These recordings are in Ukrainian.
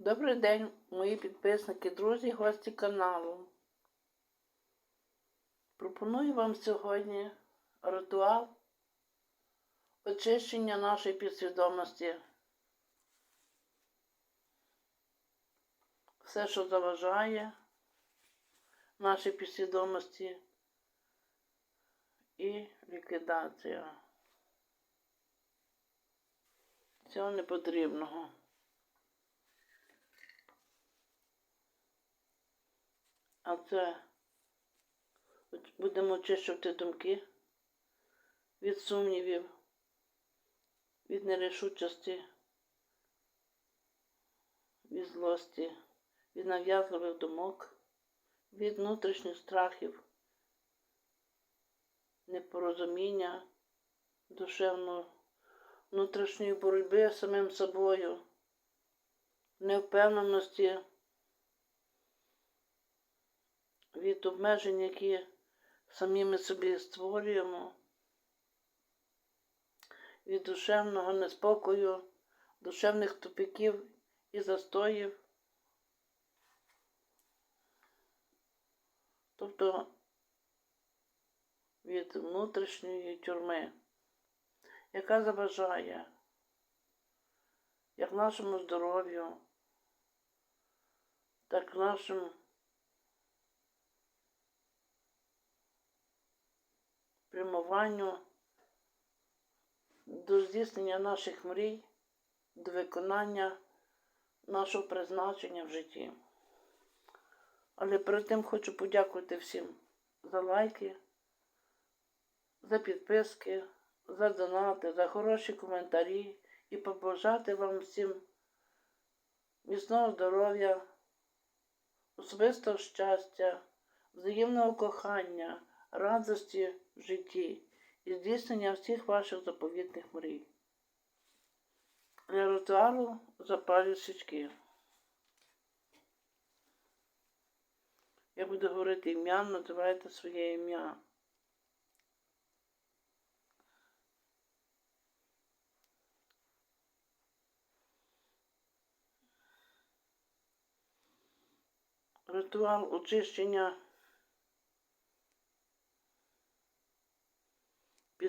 Добрий день, мої підписники, друзі, гості каналу. Пропоную вам сьогодні ритуал очищення нашої підсвідомості. Все, що заважає нашій підсвідомості і ліквідація цього непотрібного. А це? Будемо очищувати думки від сумнівів, від нерішучості, від злості, від нав'язливих думок, від внутрішніх страхів, непорозуміння, душевної внутрішньої боротьби з самим собою, невпевненості від обмежень, які самі ми собі створюємо, від душевного неспокою, душевних тупиків і застоїв. Тобто від внутрішньої тюрми, яка заважає як нашому здоров'ю, так і нашим прямуванню до здійснення наших мрій, до виконання нашого призначення в житті. Але перед тим хочу подякувати всім за лайки, за підписки, за донати, за хороші коментарі і побажати вам всім міцного здоров'я, особистого щастя, взаємного кохання, радості в житті і здійснення всіх ваших заповітних мрій. Для ритуалу запалю свічки. Я буду говорити ім'я, називайте своє ім'я. Ритуал очищення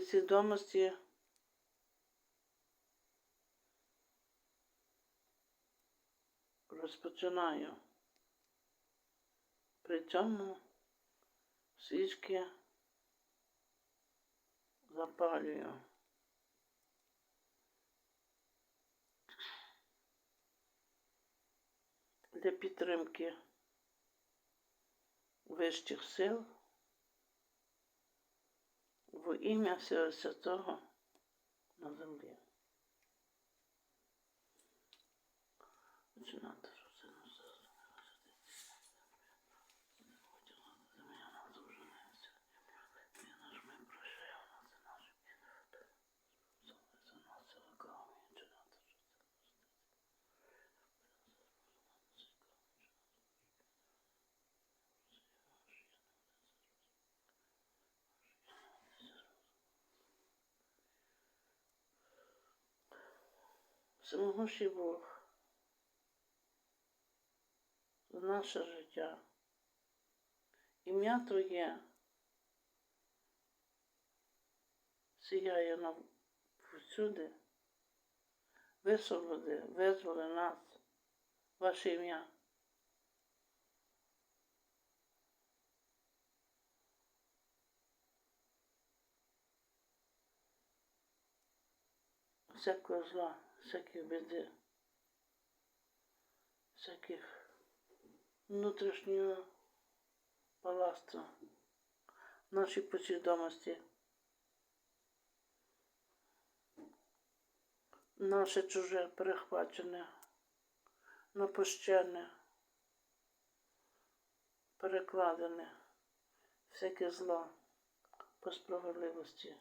підсвідомості розпочинаю. При цьому свічки запалюю. Для підтримки вищих сил во ім'я всього святого на землі. Починати Всемогущий Бог в наше життя. Ім'я Твоє сіяє нам всюди. Висвободи, визволи нас, ваше ім'я. Всякого зла всяких біди, всяких внутрішнього баластва нашій посвідомості. Наше чуже перехвачене, напущене, перекладене, всяке зло по справедливості.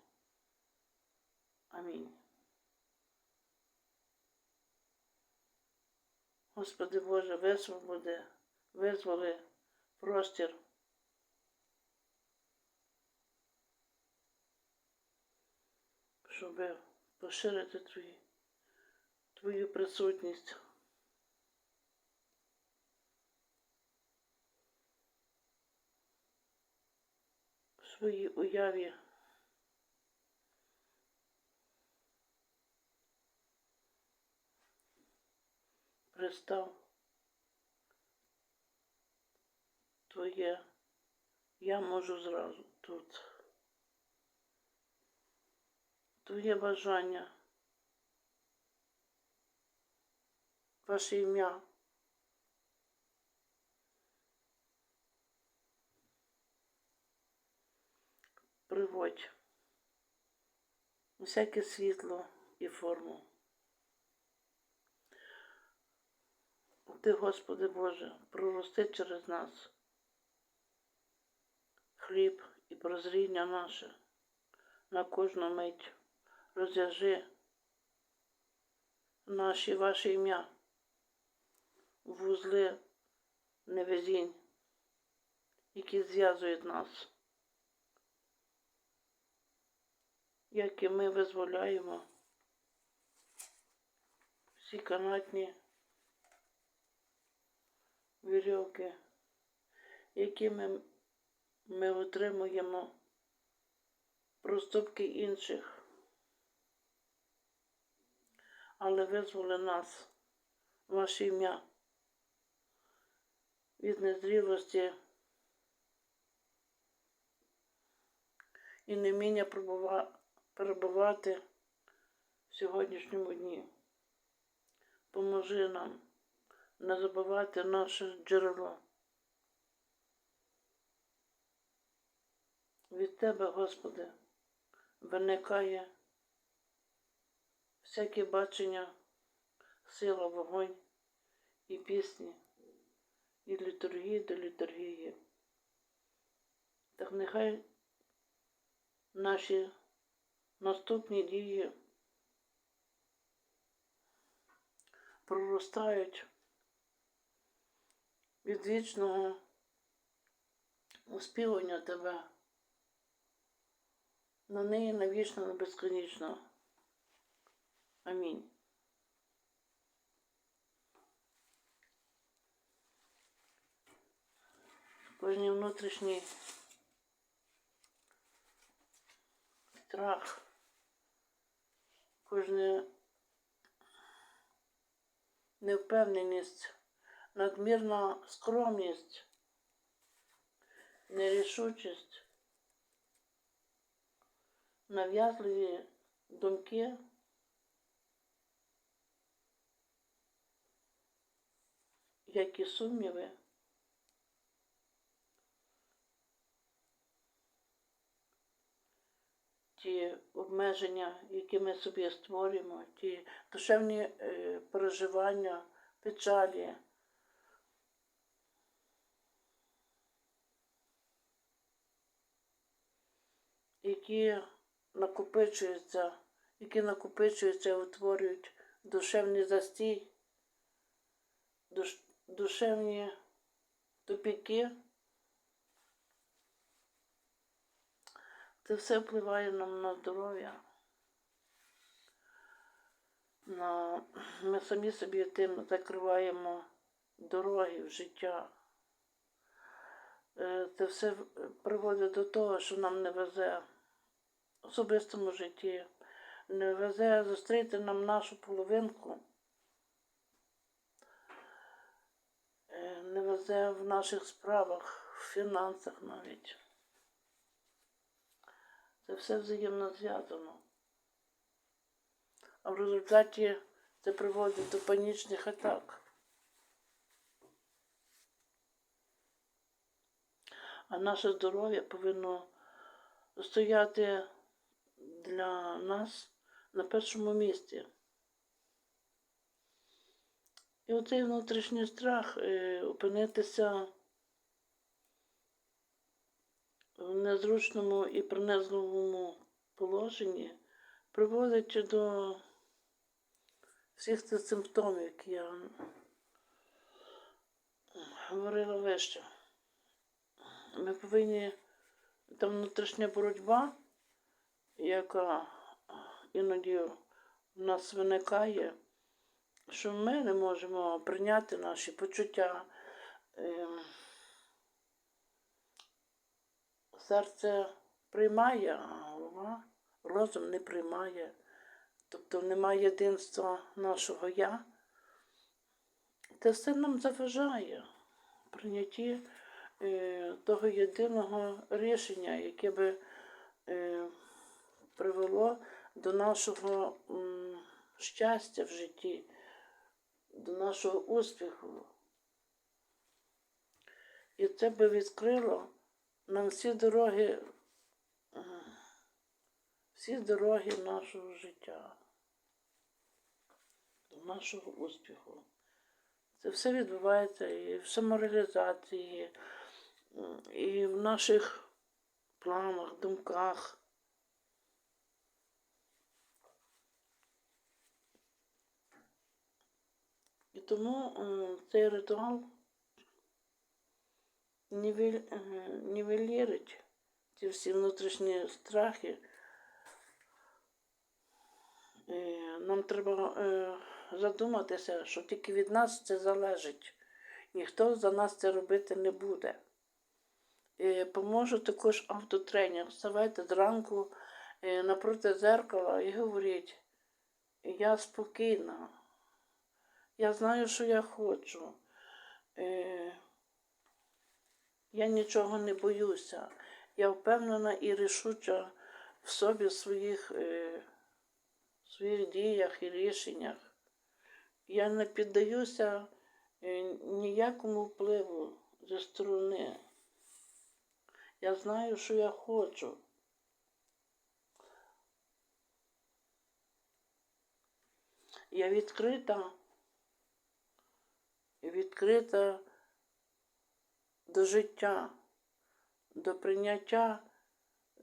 Амінь. Господи Боже, висвободи, визволи простір. Щоб поширити твою, твою присутність. в своїй уяві. Пристав твоє я можу зразу тут. Твоє бажання, ваше ім'я. Приводь всяке світло і форму. Ти, Господи Боже, прорости через нас хліб і прозріння наше на кожну мить. Розв'яжи наші ваше ім'я, вузли невезінь, які зв'язують нас, як і ми визволяємо всі канатні вірьовки, якими ми отримуємо проступки інших, але визволи нас, ваше ім'я, від незрілості і неміння перебувати в сьогоднішньому дні. Поможи нам не забувати наше джерело. Від Тебе, Господи, виникає всяке бачення, сила, вогонь і пісні, і літургії до літургії. Так нехай наші наступні дії проростають від вічного оспівання Тебе на неї навічно на безконечно. Амінь. Кожній внутрішній страх, кожна невпевненість, надмірна скромність, нерішучість, нав'язливі думки. Як і сумніви, ті обмеження, які ми собі створюємо, ті душевні е, переживання, печалі. Які накопичуються, які накопичуються і утворюють душевний застій, душ, душевні тупіки. Це все впливає нам на здоров'я. На... Ми самі собі тим закриваємо дороги в життя. Е, Це все приводить до того, що нам не везе особистому житті, не везе зустріти нам нашу половинку, Е, не везе в наших справах, в фінансах навіть. Це все взаємно зв'язано. А в результаті це приводить до панічних атак. А наше здоров'я повинно стояти для нас на першому місці. І оцей внутрішній страх е, опинитися в незручному і принизливому положенні приводить до всіх цих симптомів, які я говорила вище. Ми повинні там внутрішня боротьба, яка іноді в нас виникає, що ми не можемо прийняти наші почуття. ем, Серце приймає, а голова, розум не приймає. Тобто немає єдинства нашого я. Це все нам заважає прийнятті е, того єдиного рішення, яке би е, привело до нашого щастя в житті, до нашого успіху. І це би відкрило нам всі дороги, всі дороги нашого життя, до нашого успіху. Це все відбувається і в самореалізації, і в наших планах, думках. Тому цей ритуал нівель, е, нівелірить ці всі внутрішні страхи. Е, Нам треба е, задуматися, що тільки від нас це залежить. Ніхто за нас це робити не буде. Е, Поможе також автотренінг. Вставайте зранку е, напроти зеркала і говоріть, я спокійна, я знаю, що я хочу. Е, Я нічого не боюся. Я впевнена і рішуча в собі в своїх, е, в своїх діях і рішеннях. Я не піддаюся е, ніякому впливу зі сторони. Я знаю, що я хочу. Я відкрита, відкрита до життя, до прийняття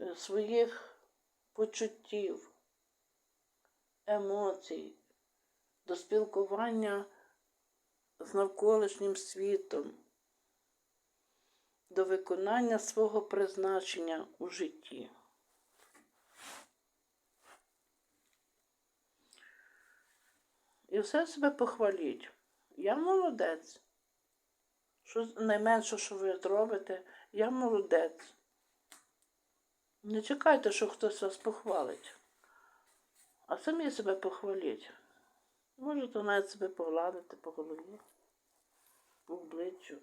е, своїх почуттів, емоцій, до спілкування з навколишнім світом, до виконання свого призначення у житті. І все себе похваліть. Я молодець. Що найменше, що ви зробите, я молодець. Не чекайте, що хтось вас похвалить. А самі себе похваліть. Можете навіть себе погладити по голові, по обличчю.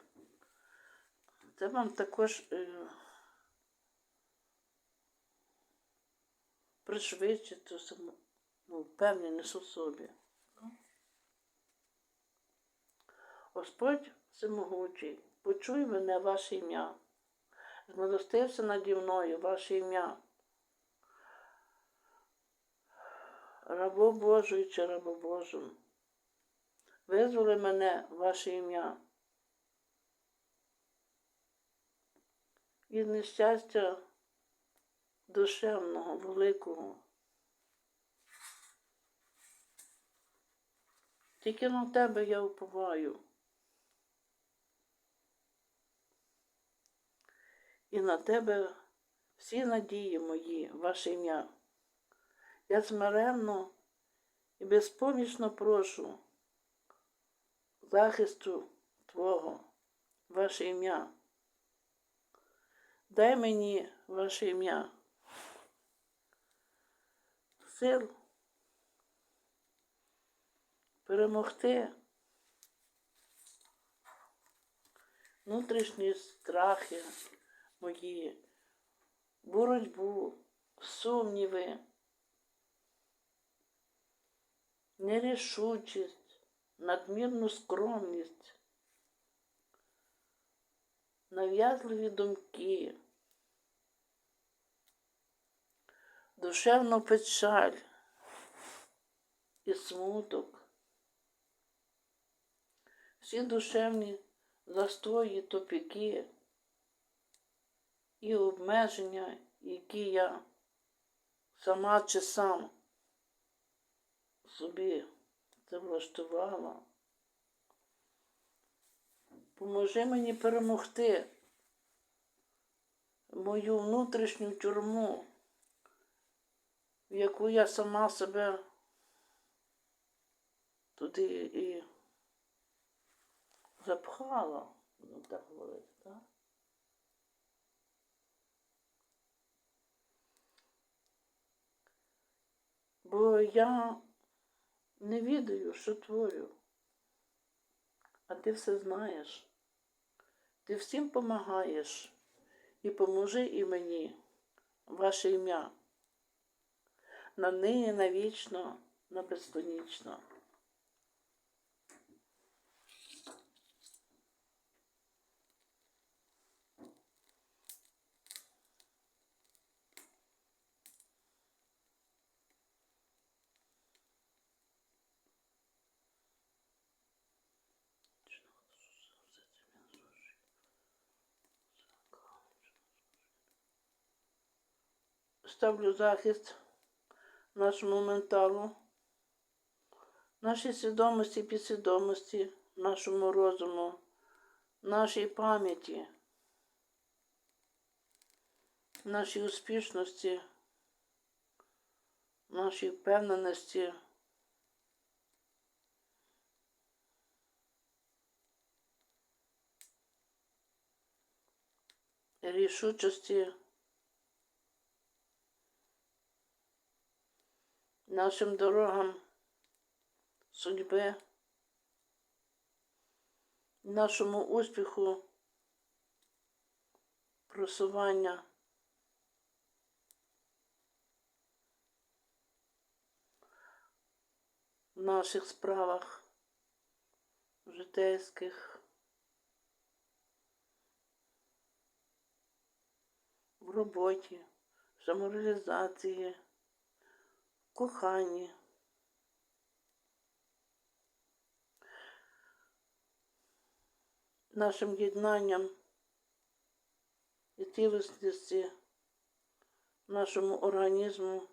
Це вам також е, пришвидшить саму ну, впевненість у собі. Господь всемогучий, почуй мене ваше ім'я. Змилостився наді мною ваше ім'я. Рабо Божий чи рабо Божим. Визволи мене ваше ім'я. Від нещастя душевного, великого. Тільки на тебе я уповаю. І на тебе всі надії мої, ваше ім'я. Я смиренно і безпомічно прошу захисту Твого, ваше ім'я. Дай мені ваше ім'я. Сил перемогти внутрішні страхи мої, боротьбу, сумніви, нерішучість, надмірну скромність, нав'язливі думки, душевну печаль і смуток, всі душевні застої, топіки і обмеження, які я сама чи сам собі це влаштувала. Поможи мені перемогти мою внутрішню тюрму, в яку я сама себе туди і запхала, так говорити, так? Бо я не відаю, що творю. А ти все знаєш. Ти всім помагаєш. І поможи і мені, ваше ім'я. На нині, навічно, на безконечно. Ставлю захист нашому менталу, нашій свідомості, підсвідомості, нашому розуму, нашій пам'яті, нашій успішності, нашій впевненості. Рішучості нашим дорогам судьби, нашому успіху, просування. В наших справах житейських, в роботі, в самореалізації коханні. Нашим єднанням і цілісності нашому організму.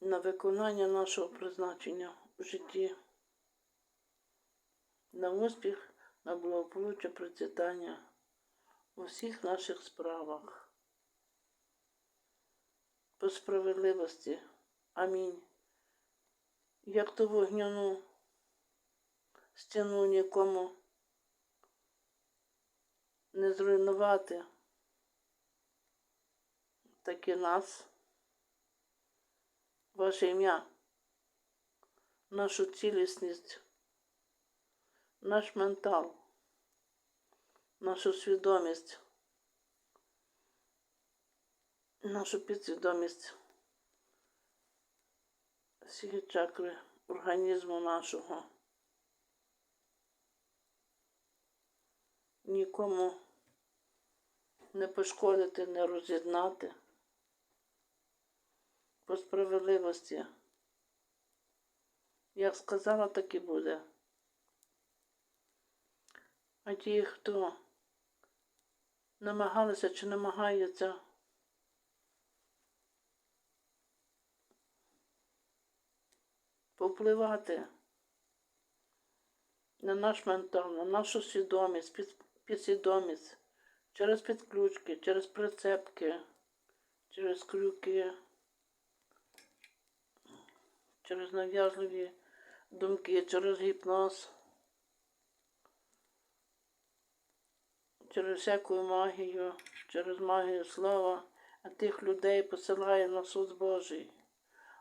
На виконання нашого призначення в житті, на успіх на благополуччя процвітання у всіх наших справах. По справедливості. Амінь. Як ту вогняну стіну нікому не зруйнувати, так і нас, ваше ім'я, нашу цілісність наш ментал, нашу свідомість, нашу підсвідомість, всі чакри організму нашого. Нікому не пошкодити, не роз'єднати по справедливості. Як сказала, так і буде. А ті, хто намагалися чи намагаються повпливати на наш ментал, на нашу свідомість, під, підсвідомість через підключки, через прицепки, через крюки, через нав'язливі думки, через гіпноз. Через всяку магію, через магію слова, а тих людей посилає на суд Божий,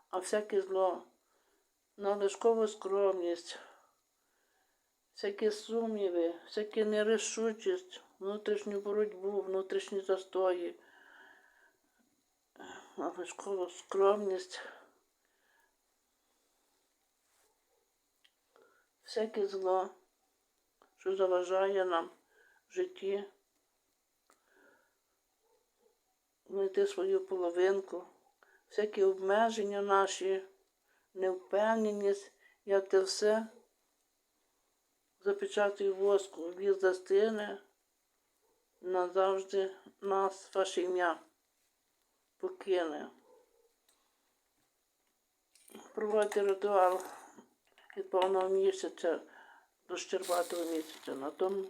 а всяке зло, на лишкову скромність, всякі сумніви, всякі нерішучість, внутрішню боротьбу, внутрішні застої, на лишкову скромність. Всяке зло, що заважає нам житті, знайти свою половинку, всякі обмеження наші, невпевненість, як це все запечатую воску, він застине назавжди нас, ваше ім'я покине. Проводьте ритуал від повного місяця до Щербатого місяця. На тому